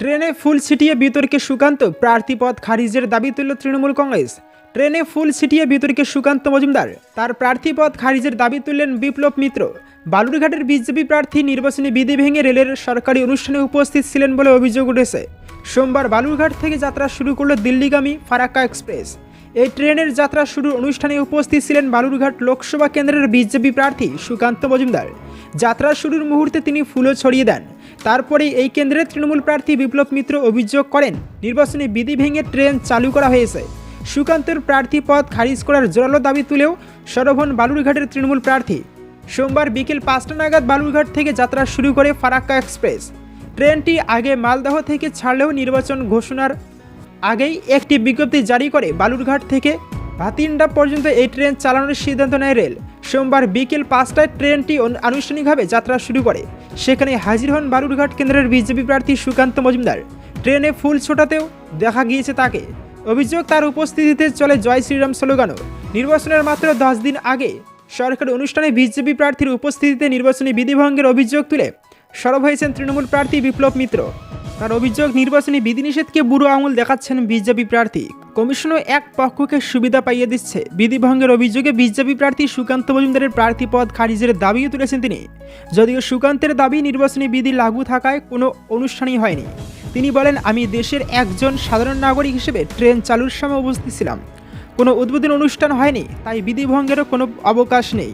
ট্রেনে ফুল ছিটিয়ে বিতর্কে সুকান্ত প্রার্থীপদ খারিজের দাবি তুলল তৃণমূল কংগ্রেস। ট্রেনে ফুল ছিটিয়ে বিতর্কে সুকান্ত মজুমদার, তার প্রার্থীপদ খারিজের দাবি তুললেন বিপ্লব মিত্র। বালুরঘাটের বিজেপি প্রার্থী নির্বাচনী বিধি ভেঙে রেলের সরকারি অনুষ্ঠানে উপস্থিত ছিলেন বলে অভিযোগ উঠেছে। সোমবার বালুরঘাট থেকে যাত্রা শুরু করল দিল্লিগামী ফারাক্কা এক্সপ্রেস। এই ট্রেনের যাত্রা শুরুর অনুষ্ঠানে উপস্থিত ছিলেন বালুরঘাট লোকসভা কেন্দ্রের বিজেপি প্রার্থী সুকান্ত মজুমদার। যাত্রা শুরুর মুহূর্তে তিনি ফুলও ছড়িয়ে দেন। তারপরে এই কেন্দ্রের তৃণমূল প্রার্থী বিপ্লব মিত্র অভিযোগ করেন, নির্বাচনী বিধি ভেঙে ট্রেন চালু করা হয়েছে। সুকান্তের প্রার্থী পদ খারিজ করার জোরালো দাবি তুলেও সরভন বালুরঘাটের তৃণমূল প্রার্থী। সোমবার বিকেল পাঁচটা নাগাদ বালুরঘাট থেকে যাত্রা শুরু করে ফারাক্কা এক্সপ্রেস। ট্রেনটি আগে মালদহ থেকে ছাড়লেও নির্বাচন ঘোষণার আগেই একটি বিজ্ঞপ্তি জারি করে বালুরঘাট থেকে। ভাতিন্ডা পর্যন্ত এই ট্রেন চালানোর সিদ্ধান্ত নেয় রেল। সোমবার বিকেল পাঁচটায় ট্রেনটি আনুষ্ঠানিকভাবে যাত্রা শুরু করে। সেখানে হাজির হন বালুরঘাট কেন্দ্রের বিজেপি প্রার্থী সুকান্ত মজুমদার। ট্রেনে ফুল ছোটাতেও দেখা গিয়েছে তাকে। অভিযোগ তার উপস্থিতিতে চলে জয় শ্রীরাম স্লোগানও। নির্বাচনের মাত্র দশ দিন আগে সরকারি অনুষ্ঠানে বিজেপি প্রার্থীর উপস্থিতিতে নির্বাচনী বিধিভঙ্গের অভিযোগ তুলে সরব হয়েছেন তৃণমূল প্রার্থী বিপ্লব মিত্র। তার অভিযোগ, নির্বাচনী বিধিনিষেধকে বুড়ো আঙুল দেখাচ্ছেন বিজেপি প্রার্থী। কমিশনও এক পক্ষকে সুবিধা পাইয়ে দিচ্ছে। বিধিভঙ্গের অভিযোগে বিজেপি প্রার্থী সুকান্ত মজুমদারের প্রার্থী পদ খারিজের দাবিও তুলেছেন তিনি। যদিও সুকান্তের দাবি, নির্বাচনী বিধি লাগু থাকায় কোনো অনুষ্ঠানই হয়নি। তিনি বলেন, আমি দেশের একজন সাধারণ নাগরিক হিসেবে ট্রেন চালুর সময় উপস্থিত ছিলাম। কোনো উদ্বোধন অনুষ্ঠান হয়নি, তাই বিধিভঙ্গেরও কোনো অবকাশ নেই।